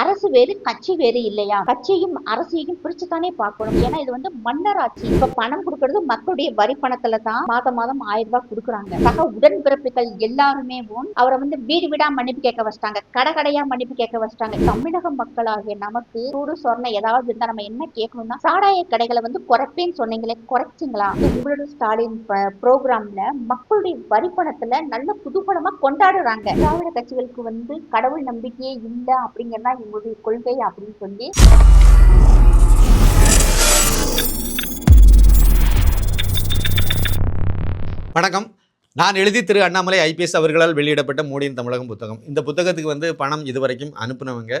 அரசு வேறு கட்சி வேறு இல்லையா? கட்சியும் அரசியையும் பிரிச்சுதானே பார்க்கணும். ஏன்னா இது வந்து மன்னராட்சி இப்ப பணம் கொடுக்கறது மக்களுடைய வரி பணத்துல தான் மாதம் மாதம் ஆயிரம் ரூபாய் கொடுக்குறாங்க. சக உடன்பிறப்புகள் எல்லாருமே அவரை வந்து வீடு வீடா மன்னிப்பு கேட்க வச்சிட்டாங்க. கடை கடையா மன்னிப்பு கேட்க வச்சிட்டாங்க. தமிழக மக்களாகிய நமக்கு சூடு சொரணை ஏதாவது இருந்தா நம்ம என்ன கேட்கணும்னா சாராய கடைகளை வந்து குறைப்பேன்னு சொன்னீங்களே குறைச்சிங்களா? உங்களோட ஸ்டாலின் ப்ரோக்ராம்ல மக்களுடைய வரி பணத்துல நல்ல குதூகலமா கொண்டாடுறாங்க. திராவிட கட்சிகளுக்கு வந்து கடவுள் நம்பிக்கையே இல்லை அப்படிங்கறதா உங்களுடைய கொள்கை அப்படின்னு சொல்லி. வணக்கம். நான் எழுதி திரு அண்ணாமலை ஐபிஎஸ் அவர்களால் வெளியிடப்பட்ட மோடியின் தமிழகம் புத்தகம். இந்த புத்தகத்துக்கு வந்து பணம் இதுவரைக்கும் அனுப்புனவங்க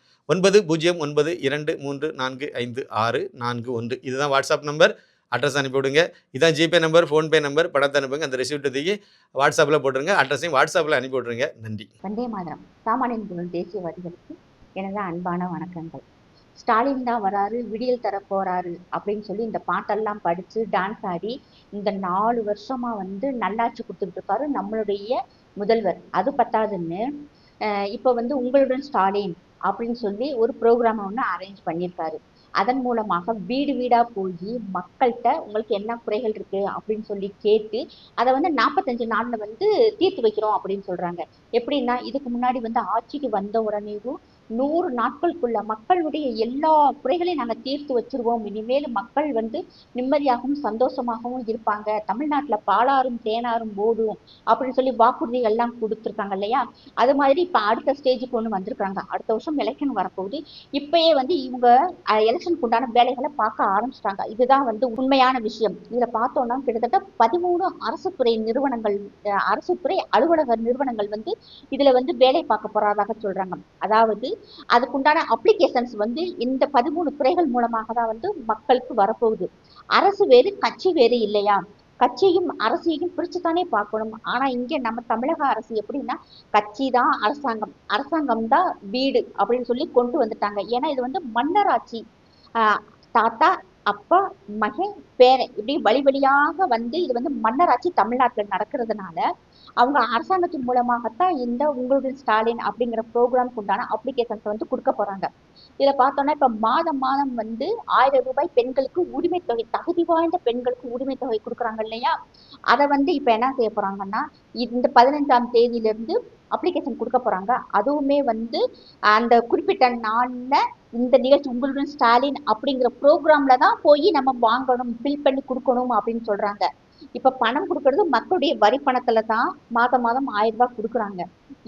ஒன்பது பூஜ்ஜியம் ஒன்பது இரண்டு மூன்று நான்கு ஐந்து ஆறு நான்கு ஒன்று. இதுதான் வாட்ஸ்அப் நம்பர். அட்ரஸ் அனுப்பிவிடுங்க இதுதான் இதான் ஜிபே நம்பர் ஃபோன்பே நம்பர். பணத்தை அனுப்புங்க. அந்த ரிசிப்ட் ஒதுக்கி வாட்ஸ்அப்பில் போட்டுருங்க. அட்ரஸையும் வாட்ஸ்அப்பில் அனுப்பி விட்ருங்க நன்றி. வந்தே மாதிரம். சாமானியன் குரல் தேசியவாதிகளுக்கு எனது அன்பான வணக்கங்கள். ஸ்டாலின் தான் வராரு விடியல் தர போறாரு அப்படின்னு சொல்லி இந்த பாட்டெல்லாம் படித்து டான்ஸ் ஆடி இந்த நாலு வருஷமா வந்து நல்லாட்சி கொடுத்துட்டு இருக்காரு நம்மளுடைய முதல்வர். அது பத்தாதுன்னு இப்போ வந்து உங்களுடன் ஸ்டாலின் அப்படின்னு சொல்லி ஒரு ப்ரோக்ராம் ஒன்று அரேஞ்ச் பண்ணியிருக்காரு. அதன் மூலமாக வீடு வீடாக போய் மக்கள்கிட்ட உங்களுக்கு என்ன குறைகள் இருக்குது அப்படின்னு சொல்லி கேட்டு அதை வந்து நாற்பத்தஞ்சு நாளில் வந்து தீர்த்து வைக்கிறோம் அப்படின்னு சொல்கிறாங்க எப்படின்னா இதுக்கு முன்னாடி வந்து ஆட்சிக்கு வந்த உடனேயும் நூறு நாட்களுக்குள்ள மக்களுடைய எல்லா குறைகளையும் நாங்கள் தீர்த்து வச்சிருவோம். இனிமேல் மக்கள் வந்து நிம்மதியாகவும் சந்தோஷமாகவும் இருப்பாங்க. தமிழ்நாட்டில் பாலாறும் தேனாரும் ஓடும் அப்படின்னு சொல்லி வாக்குறுதிகள் எல்லாம் கொடுத்துருக்காங்க இல்லையா? அது மாதிரி இப்போ அடுத்த ஸ்டேஜுக்கு ஒன்று வந்திருக்காங்க. அடுத்த வருஷம் எலெக்ஷன் வரப்போகுது. இப்பயே வந்து இவங்க எலெக்ஷனுக்கு உண்டான வேலைகளை பார்க்க ஆரம்பிச்சிட்டாங்க. இதுதான் வந்து உண்மையான விஷயம். இதில் பார்த்தோம்னா கிட்டத்தட்ட பதிமூணு அரசு துறை நிறுவனங்கள் அரசு துறை அலுவலக நிறுவனங்கள் வந்து இதில் வந்து வேலை பார்க்க போகிறதாக சொல்கிறாங்க அதாவது அதுக்குண்டான அப்ளிகேஷன்ஸ் வந்து இந்த பதிமூணு துறைகள் மூலமாக தான் வந்து மக்களுக்கு வரப்போகுது. அரசு வேறு கட்சி வேறு இல்லையா? கட்சியும் அரசியையும் பிரிச்சுதானே பார்க்கணும். ஆனா இங்க நம்ம தமிழக அரசு எப்படின்னா கட்சி தான் அரசாங்கம். அரசாங்கம் தான் வீடு அப்படின்னு சொல்லி கொண்டு வந்துட்டாங்க. ஏன்னா இது வந்து மன்னராட்சி ஆஹ் தாத்தா அப்பா மகன் பேரன் இப்படி வழி வழியாக வந்து இது வந்து மன்னராட்சி தமிழ்நாட்டில் நடக்கிறதுனால அவங்க அரசாங்கத்தின் மூலமாகத்தான் இந்த உங்களுடைய ஸ்டாலின் அப்படிங்கிற ப்ரோக்ராம்க்கு உண்டான அப்ளிகேஷன்ஸ் வந்து கொடுக்க போறாங்க. இதை பார்த்தோம்னா இப்ப மாதம் மாதம் வந்து ஆயிரம் ரூபாய் பெண்களுக்கு உரிமை தொகை தகுதி வாய்ந்த பெண்களுக்கு உரிமை தொகை கொடுக்குறாங்க இல்லையா? அதை வந்து இப்ப என்ன செய்ய போறாங்கன்னா இந்த பதினஞ்சாம் தேதியிலிருந்து அப்ளிகேஷன் கொடுக்க போறாங்க. அதுவுமே வந்து அந்த குறிப்பிட்ட நாளில் இந்த நிகழ்ச்சி உங்களுடன் ஸ்டாலின் அப்படிங்கிற ப்ரோக்ராம்ல தான் போய் நம்ம வாங்கணும் ஃபில் பண்ணி கொடுக்கணும் அப்படின்னு சொல்றாங்க. இப்ப பணம் கொடுக்கறது மக்களுடைய வரி பணத்துல தான் மாதம் மாதம் ஆயிரம் ரூபாய் கொடுக்குறாங்க.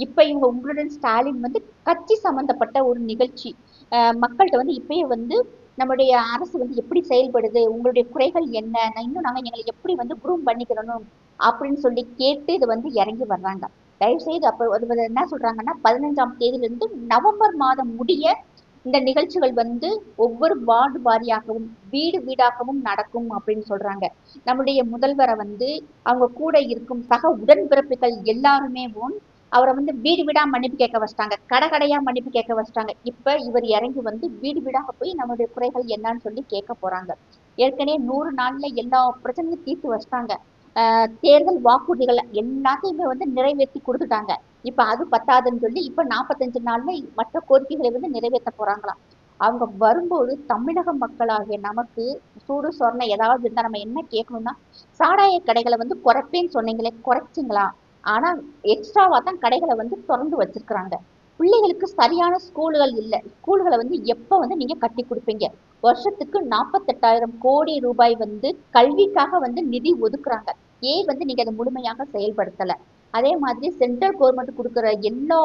இப்ப இவங்க உங்களுடன் ஸ்டாலின் வந்து கட்சி சம்பந்தப்பட்ட ஒரு நிகழ்ச்சி. மக்கள்கிட்ட வந்து இப்பயே வந்து நம்மளுடைய அரசு வந்து எப்படி செயல்படுது உங்களுடைய குறைகள் என்ன நான் இன்னும் நாங்க எங்களை எப்படி வந்து குரூம் பண்ணிக்கிறணும் அப்படின்னு சொல்லி கேட்டு இது வந்து இறங்கி வர்றாங்க. தயவு செய்து அப்ப அது என்ன சொல்றாங்கன்னா பதினஞ்சாம் தேதியிலிருந்து நவம்பர் மாதம் முடிய இந்த நிகழ்ச்சிகள் வந்து ஒவ்வொரு வார்டு வாரியாகவும் வீடு வீடாகவும் நடக்கும் அப்படின்னு சொல்றாங்க. நம்முடைய முதல்வரை வந்து அவங்க கூட இருக்கும் சக உடன்பிறப்புகள் எல்லாருமே அவரை வந்து வீடு வீடா மன்னிப்பு கேட்க வச்சிட்டாங்க. கடை கடையா மன்னிப்பு கேட்க வச்சிட்டாங்க. இப்ப இவர் இறங்கி வந்து வீடு வீடாக போய் நம்மளுடைய குறைகள் என்னன்னு சொல்லி கேட்க போறாங்க. ஏற்கனவே நூறு நாள்ல எல்லா பிரச்சனையும் தீர்த்து வச்சிட்டாங்க. தேர்தல் வாக்குறுதிகள் எல்லாத்தையுமே வந்து நிறைவேற்றி கொடுத்துட்டாங்க. இப்ப அது பத்தாதுன்னு சொல்லி இப்ப நாற்பத்தஞ்சு நாள்ல மற்ற கோரிக்கைகளை வந்து நிறைவேற்ற போறாங்களாம். அவங்க வரும்போது தமிழக மக்களாகிய நமக்கு சூடு சொரணை ஏதாவது இருந்தா நம்ம என்ன கேட்கணும்னா சாராய கடைகளை வந்து குறைப்பேன்னு சொன்னீங்களே குறைச்சிங்களா? ஆனா எக்ஸ்ட்ராவா தான் கடைகளை வந்து திறந்து வச்சிருக்கிறாங்க. பிள்ளைகளுக்கு சரியான ஸ்கூல்கள் இல்லை. ஸ்கூல்களை வந்து எப்போ வந்து நீங்க கட்டி கொடுப்பீங்க? வருஷத்துக்கு நாற்பத்தெட்டாயிரம் கோடி ரூபாய் வந்து கல்விக்காக வந்து நிதி ஒதுக்குறாங்க. ஏன் வந்து நீங்க அதை முழுமையாக செயல்படுத்தலை? அதே மாதிரி சென்ட்ரல் கவர்மெண்ட் கொடுக்குற எல்லா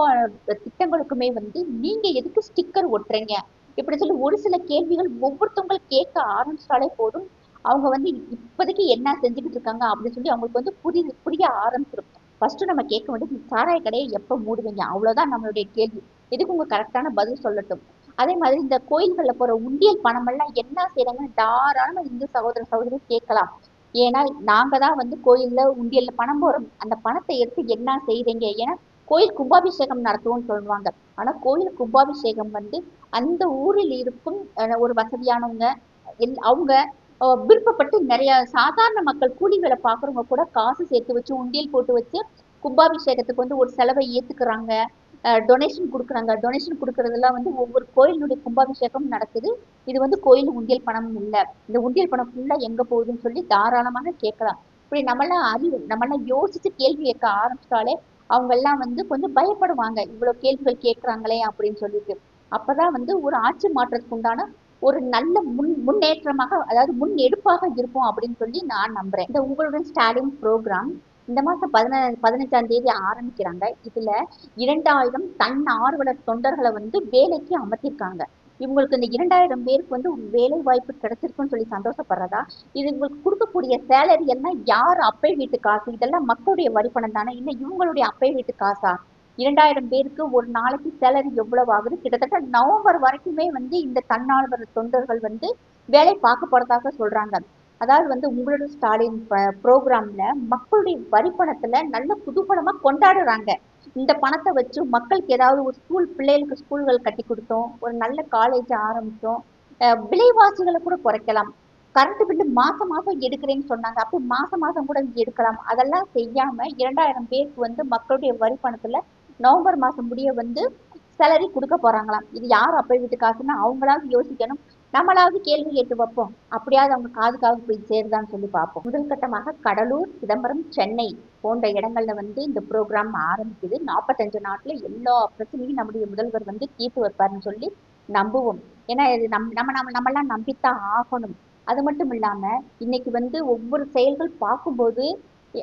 திட்டங்களுக்குமே வந்து நீங்க எதுக்கு ஸ்டிக்கர் ஒட்டுறீங்க? இப்படி சொல்லி ஒரு சில கேள்விகள் ஒவ்வொருத்தவங்களும் கேட்க ஆரம்பிச்சாலே போதும். அவங்க வந்து இப்போதைக்கு என்ன செஞ்சுக்கிட்டு இருக்காங்க அப்படின்னு சொல்லி அவங்களுக்கு வந்து புரிய புரிய ஆரம்பிச்சிடும் ஃபர்ஸ்ட் நம்ம கேட்க வேண்டியது சாராய கடையை எப்போ மூடுவீங்க? அவ்வளவுதான் நம்மளுடைய கேள்வி. இதுக்கு உங்க கரெக்டான பதில் சொல்லட்டும்? அதே மாதிரி இந்த கோயில்கள்ல போற உண்டியல் பணமெல்லாம் என்ன செய்யறாங்கன்னு தாராளமா இந்து சகோதர சகோதரி கேட்கலாம். ஏன்னா நாங்க தான் வந்து கோயில்ல உண்டியல்ல பணம் போறோம். அந்த பணத்தை எடுத்து என்ன செய்றீங்க? ஏன்னா கோயில் கும்பாபிஷேகம் நடத்துவோம்னு சொல்லுவாங்க. ஆனா கோயில் கும்பாபிஷேகம் வந்து அந்த ஊரில் இருக்கும் ஒரு வசதியானவங்க எல்- அவங்க அஹ், விருப்பப்பட்டு நிறைய சாதாரண மக்கள் கூலி வேலை பார்க்குறவங்க கூட காசு சேர்த்து வச்சு உண்டியல் போட்டு வச்சு கும்பாபிஷேகத்துக்கு வந்து ஒரு செலவை ஏத்துக்கிறாங்க. டொனேஷன் கொடுக்குறாங்க. டொனேஷன் கொடுக்கறதெல்லாம் வந்து ஒவ்வொரு கோயிலுடைய கும்பாபிஷேகம் நடக்குது. இது வந்து கோயில் உண்டியல் பணம் இல்லை. இந்த உண்டியல் பணம் ஃபுல்லா எங்க போகுதுன்னு சொல்லி தாராளமாக கேட்கலாம். இப்படி நம்மளாம் அறிவு நம்மளாம் யோசிச்சு கேள்வி கேட்க ஆரம்பிச்சிட்டாலே அவங்க எல்லாம் வந்து கொஞ்சம் பயப்படுவாங்க. இவ்வளவு கேள்விகள் கேட்கறாங்களே அப்படின்னு சொல்லிட்டு. அப்பதான் வந்து ஒரு ஆட்சி மாற்றத்துக்கு உண்டான ஒரு நல்ல முன் முன்னேற்றமாக அதாவது முன் எடுப்பாக இருக்கும் அப்படின்னு சொல்லி நான் நம்புறேன். இந்த உங்களுடன் ஸ்டாலின் ப்ரோக்ராம் இந்த மாசம் பதின பதினஞ்சாம் தேதி ஆரம்பிக்கிறாங்க. இதுல இரண்டாயிரம் தன் ஆர்வலர் தொண்டர்களை வந்து வேலைக்கு அமர்த்திருக்காங்க. இவங்களுக்கு இந்த இரண்டாயிரம் பேருக்கு வந்து வேலை வாய்ப்பு கிடைச்சிருக்குன்னு சொல்லி சந்தோஷப்படுறதா? இது இவங்களுக்கு கொடுக்கக்கூடிய சேலரி எல்லாம் யார் அப்பை வீட்டு காசு? இதெல்லாம் மக்களுடைய வரிப்பணம் தானே. இல்லை இவங்களுடைய அப்பை வீட்டு காசா? இரண்டாயிரம் பேருக்கு ஒரு நாளைக்கு சேலரி எவ்வளவு ஆகுது? கிட்டத்தட்ட நவம்பர் வரைக்குமே வந்து இந்த தன்னார்வலர் தொண்டர்கள் வந்து வேலை பார்க்க போறதாக சொல்றாங்க. அதாவது வந்து உங்களோட ஸ்டாலின் ப்ரோக்ராம்ல மக்களுடைய வரிப்பணத்துல நல்ல குதூகலமா கொண்டாடுறாங்க. இந்த பணத்தை வச்சு மக்களுக்கு ஏதாவது ஒரு ஸ்கூல் பிள்ளைகளுக்கு ஸ்கூல்கள் கட்டி கொடுத்தோம் ஒரு நல்ல காலேஜ் ஆரம்பித்தோம். அஹ் விலைவாசிகளை கூட குறைக்கலாம். கரண்ட் பில்லு மாசம் மாசம் எடுக்கிறேன்னு சொன்னாங்க. அப்போ மாசம் மாசம் கூட எடுக்கலாம். அதெல்லாம் செய்யாம இரண்டாயிரம் பேருக்கு வந்து மக்களுடைய வரி பணத்துல நவம்பர் மாசம் முடிய வந்து சேலரி கொடுக்க போறாங்களாம். இது யார் அப்போ வீட்டு காசுன்னா அவங்களாவது யோசிக்கணும். நம்மளாவது கேள்வி கேட்டு வைப்போம். அப்படியாவது அவங்க காதுக்காக போய் சேருதான்னு சொல்லி பார்ப்போம். முதல் கட்டமாக கடலூர் சிதம்பரம் சென்னை போன்ற இடங்கள்ல வந்து இந்த ப்ரோக்ராம் ஆரம்பிக்குது. நாற்பத்தஞ்சு நாட்டுல எல்லா பிரச்சனையும் நம்முடைய முதல்வர் வந்து தீர்த்து வைப்பாருன்னு சொல்லி நம்புவோம். ஏன்னா இது நம் நம்ம நம்ம நம்மளாம் நம்பித்தான் ஆகணும். அது மட்டும் இல்லாம இன்னைக்கு வந்து ஒவ்வொரு செயல்கள் பார்க்கும்போது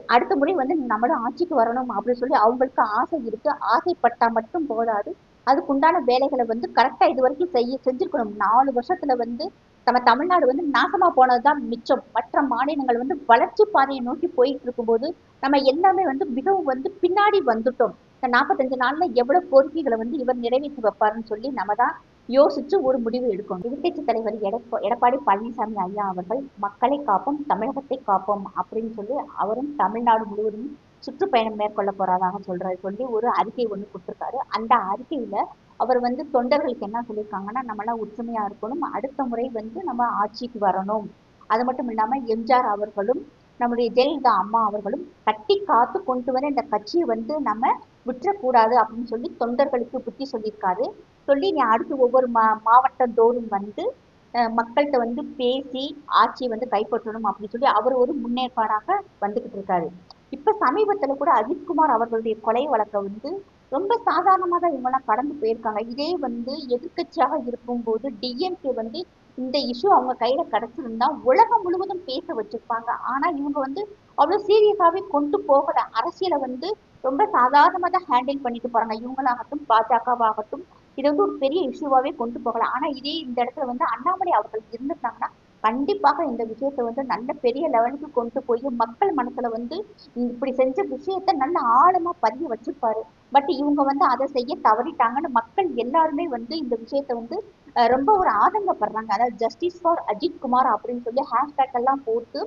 அடுத்த முறை வந்து நம்மளும் ஆட்சிக்கு வரணும் அப்படின்னு சொல்லி அவங்களுக்கு ஆசை இருக்கு. ஆசைப்பட்டா மட்டும் போதாது. அதுக்குண்டான வேலைகளை வந்து கரெக்டா இது வரைக்கும் செய்ய செஞ்சிருக்கணும். நாலு வருஷத்துல வந்து நம்ம தமிழ்நாடு வந்து நாசமா போனதுதான் மிச்சம். மற்ற மாநிலங்கள் வந்து வளர்ச்சி பாதையை நோக்கி போயிட்டு இருக்கும்போது நம்ம எல்லாமே வந்து மிகவும் வந்து பின்னாடி வந்துட்டோம். இந்த நாற்பத்தஞ்சு நாள்ல எவ்வளவு கோரிக்கைகளை வந்து இவர் நிறைவேற்றி வைப்பாருன்னு சொல்லி நம்ம தான் யோசிச்சு ஒரு முடிவு எடுக்கணும். எதிர்கட்சி தலைவர் எடப்பா எடப்பாடி பழனிசாமி ஐயா அவர்கள் மக்களை காப்போம் தமிழகத்தை காப்போம் அப்படின்னு சொல்லி அவரும் தமிழ்நாடு முழுவதும் சுற்றுப்பயணம் மேற்கொள்ள போறதாக சொல்றாரு சொல்லி ஒரு அறிக்கை ஒண்ணு கொடுத்துருக்காரு. அந்த அறிக்கையில அவர் வந்து தொண்டர்களுக்கு என்ன சொல்லியிருக்காங்கன்னா நம்மளாம் ஒற்றுமையா இருக்கணும். அடுத்த முறை வந்து நம்ம ஆட்சிக்கு வரணும். அது மட்டும் இல்லாம எம்ஜிஆர் அவர்களும் நம்முடைய ஜெயலலிதா அம்மா அவர்களும் கட்டி காத்து கொண்டு வர இந்த கட்சியை வந்து நம்ம விட்டுறக்கூடாது அப்படின்னு சொல்லி தொண்டர்களுக்கு புத்தி சொல்லியிருக்காரு. சொல்லி நீ அடுத்து ஒவ்வொரு மா மாவட்டம் தோறும் வந்து மக்கள்கிட்ட வந்து பேசி ஆட்சியை வந்து கைப்பற்றணும் அப்படின்னு சொல்லி அவர் ஒரு முன்னேற்பாடாக வந்துகிட்டு இருக்காரு. இப்ப சமீபத்துல கூட அஜித்குமார் அவர்களுடைய கொலை வழக்கை வந்து ரொம்ப சாதாரணமாக தான் இவங்கெல்லாம் கடந்து போயிருக்காங்க. இதே வந்து எதிர்க்கட்சியாக இருக்கும்போது டிஎம்கே வந்து இந்த இஷ்யூ அவங்க கையில கிடைச்சிருந்தா உலகம் முழுவதும் பேச வச்சிருப்பாங்க. ஆனா இவங்க வந்து அவ்வளவு சீரியஸாவே கொண்டு போகல. அரசியலை வந்து ரொம்ப சாதாரணமாக தான் ஹேண்டில் பண்ணிட்டு போறாங்க. இவங்களாகட்டும் பாஜகவாகட்டும் இது வந்து ஒரு பெரிய இஷ்யூவாவே கொண்டு போகலாம் ஆனா இதே இந்த இடத்துல வந்து அண்ணாமலை அவர்கள் இருந்திருந்தாங்கன்னா கண்டிப்பாக இந்த விஷயத்தை வந்து நல்ல பெரிய லெவலுக்கு கொண்டு போய் மக்கள் மனசுல வந்து இப்படி செஞ்ச விஷயத்த நல்ல ஆழமா பதிய வச்சிருப்பாரு. பட் இவங்க வந்து அதை செய்ய தவறிட்டாங்கன்னு மக்கள் எல்லாருமே வந்து இந்த விஷயத்த வந்து ரொம்ப ஒரு ஆதங்கப்படுறாங்க. அதாவது ஜஸ்டிஸ் ஃபார் அஜித் குமார் அப்படின்னு சொல்லி ஹேஷ்டேக் எல்லாம் போட்டு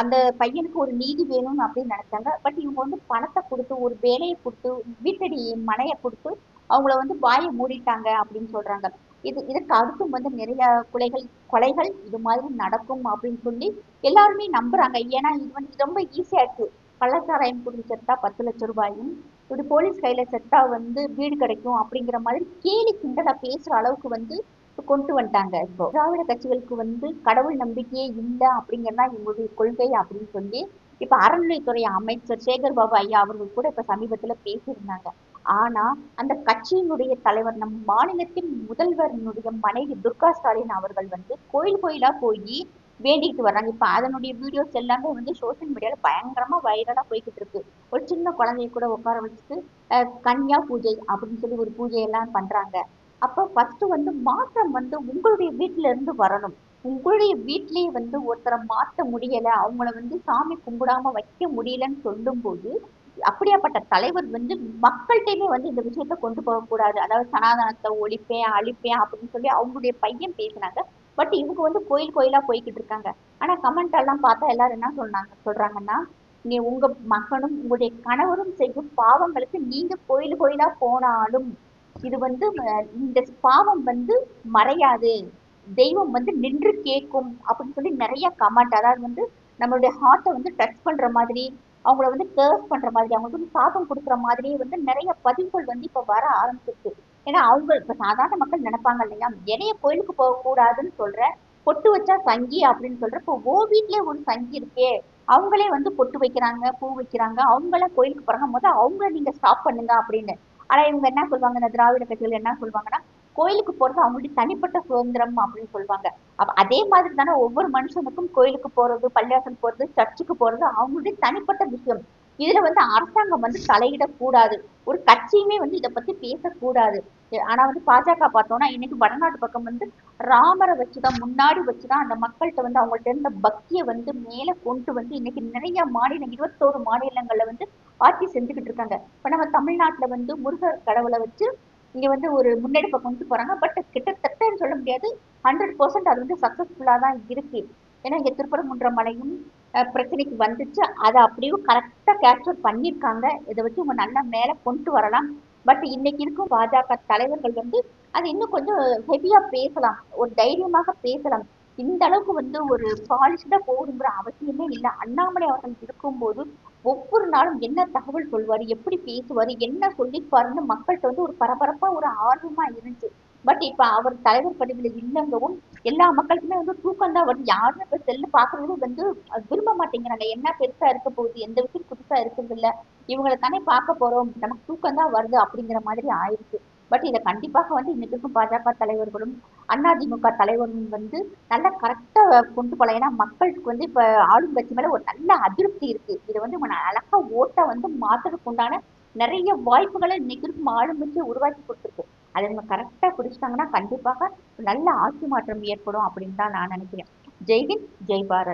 அந்த பையனுக்கு ஒரு நீதி வேணும்னு அப்படின்னு நினைச்சாங்க. பட் இவங்க வந்து பணத்தை கொடுத்து ஒரு வேலையை கொடுத்து வீட்டடி மனையை கொடுத்து அவங்கள வந்து வாயை மூடிட்டாங்க அப்படின்னு சொல்றாங்க. இது இதற்கு அடுத்தும் வந்து நிறைய கொலைகள் கொலைகள் இது மாதிரி நடக்கும் அப்படின்னு சொல்லி எல்லாருமே நம்புறாங்க. ஏன்னா இது வந்து ரொம்ப ஈஸியா இருக்கு கள்ளச்சாராயம் குடிச்சு செத்தா பத்து லட்சம் ரூபாயும் இப்படி போலீஸ் கையில செத்தா வந்து வீடு கிடைக்கும் அப்படிங்கிற மாதிரி கேலி கிண்டலா பேசுற அளவுக்கு வந்து கொண்டு வந்துட்டாங்க இப்போ. திராவிட கட்சிகளுக்கு வந்து கடவுள் நம்பிக்கையே இல்லை அப்படிங்கறதா இவங்களுடைய கொள்கை அப்படின்னு சொல்லி இப்ப அறநிலைத்துறை அமைச்சர் சேகர் பாபு ஐயா அவர்கள் கூட இப்ப சமீபத்துல பேசியிருந்தாங்க. ஆனா அந்த கட்சியினுடைய தலைவர் நம் மாநிலத்தின் முதல்வரினுடைய மனைவி துர்கா ஸ்டாலின் அவர்கள் வந்து கோயில் கோயிலா போய் வேண்டிக்கிட்டு வர்றாங்க. இப்ப அதனுடைய வீடியோஸ் எல்லாமே வந்து சோசியல் மீடியால பயங்கரமா வைரலா போய்கிட்டு இருக்கு. ஒரு சின்ன குழந்தைய கூட உட்கார வச்சுட்டு கன்யா பூஜை அப்படின்னு சொல்லி ஒரு பூஜை எல்லாம் பண்றாங்க. அப்ப ஃபர்ஸ்ட் வந்து மாற்றம் வந்து உங்களுடைய வீட்டுல இருந்து வரணும். உங்களுடைய வீட்டிலேயே வந்து ஒருத்தரை மாத்த முடியல அவங்கள வந்து சாமி கும்பிடாம வைக்க முடியலன்னு சொல்லும்போது அப்படியாப்பட்ட தலைவர் வந்து மக்கள்கிட்டயுமே வந்து இந்த விஷயத்த கொண்டு போகக்கூடாது அதாவது சனாதனத்தை ஒழிப்பேன் அழிப்பேன் அப்படின்னு சொல்லி அவங்களுடைய பையன் பேசினாங்க பட் இவங்க வந்து கோயில் கோயிலா போய்கிட்டு இருக்காங்க. ஆனா கமெண்ட் எல்லாம் பார்த்தா எல்லாரும் என்ன சொன்னாங்க? சொல்றாங்கன்னா நீ உங்க மகனும் உங்களுடைய கணவரும் செய்யும் பாவங்களுக்கு நீங்க கோயில் கோயிலா போனாலும் இது வந்து இந்த பாவம் வந்து மறையாது. தெய்வம் வந்து நின்று கேட்கும் அப்படின்னு சொல்லி நிறைய கமெண்ட் அதாவது வந்து நம்மளுடைய ஹார்ட்டை வந்து டச் பண்ற மாதிரி அவங்கள வந்து கேர்ஸ் பண்ற மாதிரி அவங்களுக்கு வந்து சாபம் கொடுக்குற மாதிரியே வந்து நிறைய பதிவுகள் வந்து இப்போ வர ஆரம்பிச்சிருக்கு. ஏன்னா அவங்க இப்போ சாதாரண மக்கள் நினைப்பாங்க இல்லையா? என்னைய கோயிலுக்கு போகக்கூடாதுன்னு சொல்கிற பொட்டு வச்சா சங்கி அப்படின்னு சொல்கிற இப்போ ஓ வீட்லயே ஒரு சங்கி இருக்கே அவங்களே வந்து பொட்டு வைக்கிறாங்க பூ வைக்கிறாங்க அவங்கள கோயிலுக்கு போகிறாங்க முதல்ல அவங்கள நீங்க ஸ்டாப் பண்ணுங்க அப்படின்னு. ஆனா இவங்க என்ன சொல்லுவாங்க இந்த திராவிட கட்சிகள் என்ன சொல்லுவாங்கன்னா கோயிலுக்கு போறது அவங்களுடைய தனிப்பட்ட சுதந்திரம் அப்படின்னு சொல்லுவாங்க. அப்ப அதே மாதிரி தானே ஒவ்வொரு மனுஷனுக்கும் கோயிலுக்கு போறது பள்ளியாசல் போறது சர்ச்சுக்கு போறது அவங்களுடைய தனிப்பட்ட விஷயம். இதுல வந்து அரசாங்கம் வந்து தலையிடக்கூடாது. ஒரு கட்சியுமே வந்து இதை பத்தி பேசக்கூடாது. ஆனா வந்து பாஜக பார்த்தோம்னா இன்னைக்கு வடநாட்டு பக்கம் வந்து ராமரை வச்சுதான் முன்னாடி வச்சுதான் அந்த மக்கள்கிட்ட வந்து அவங்கள்ட்ட இருந்த பக்தியை வந்து மேல கொண்டு வந்து இன்னைக்கு நிறைய மாநிலம் இருபத்தோரு மாநிலங்கள்ல வந்து ஆட்சி செஞ்சுக்கிட்டு இருக்காங்க. இப்ப நம்ம தமிழ்நாட்டுல வந்து முருகர் கடவுளை வச்சு இங்க வந்து ஒரு முன்னெடுப்பை கொண்டு போறாங்க. பட் கிட்டத்தட்ட சொல்ல முடியாது. ஹண்ட்ரட் பர்சன்ட் அது வந்து சக்சஸ்ஃபுல்லா தான் இருக்கு. ஏன்னா இங்க திருப்பரங்குன்ற மலையும் பிரச்சனைக்கு வந்துச்சு. அதை அப்படியே கரெக்டா கேப்சர் பண்ணியிருக்காங்க. இதை வச்சு இவங்க நல்லா மேல கொண்டு வரலாம். பட் இன்னைக்கு இருக்கும் பாஜக தலைவர்கள் வந்து அது இன்னும் கொஞ்சம் ஹெவியா பேசலாம். ஒரு தைரியமாக பேசலாம். இந்த அளவுக்கு வந்து ஒரு பாலிஷ்டா போகணுங்கிற அவசியமே இல்லை. அண்ணாமலை அவர்கள் இருக்கும்போது ஒவ்வொரு நாளும் என்ன தகவல் சொல்வார் எப்படி பேசுவாரு என்ன சொல்லிப்பாருன்னு மக்கள்கிட்ட வந்து ஒரு பரபரப்பா ஒரு ஆர்வமா இருந்துச்சு பட் இப்ப அவர் தலைவர் பதவியில் இல்லைங்கவும் எல்லா மக்களுக்குமே வந்து தூக்கம் தான் வருது. யாருமே இப்போ செல்லு பார்க்கறது வந்து விரும்ப மாட்டேங்கிறாங்க. என்ன பெருசா இருக்க போகுது எந்த விஷயம் புதுசா இருக்குது இல்லை இவங்களை தானே பார்க்க போறோம். நமக்கு தூக்கம் தான் வருது அப்படிங்கிற மாதிரி ஆயிடுச்சு பட் இதை கண்டிப்பாக வந்து இன்னைக்கும் பாஜக தலைவர்களும் அதிமுக தலைவரும் வந்து நல்லா கரெக்டாக கொண்டு போகலாம் ஏன்னா மக்களுக்கு வந்து இப்போ ஆளும் கட்சி மேலே ஒரு நல்ல அதிருப்தி இருக்கு. இதை வந்து அழகாக அழகா ஓட்டை வந்து மாற்றுறதுக்கு உண்டான நிறைய வாய்ப்புகளை இன்னைக்கு இருக்கும் ஆளுங்கட்சி உருவாக்கி கொடுத்துருக்கு. அதை இவங்க கரெக்டாக பிடிச்சிட்டாங்கன்னா கண்டிப்பாக நல்ல ஆட்சி மாற்றம் ஏற்படும் அப்படின்னு தான் நான் நினைக்கிறேன். ஜெய்ஹிந்த் ஜெய் பாரத்.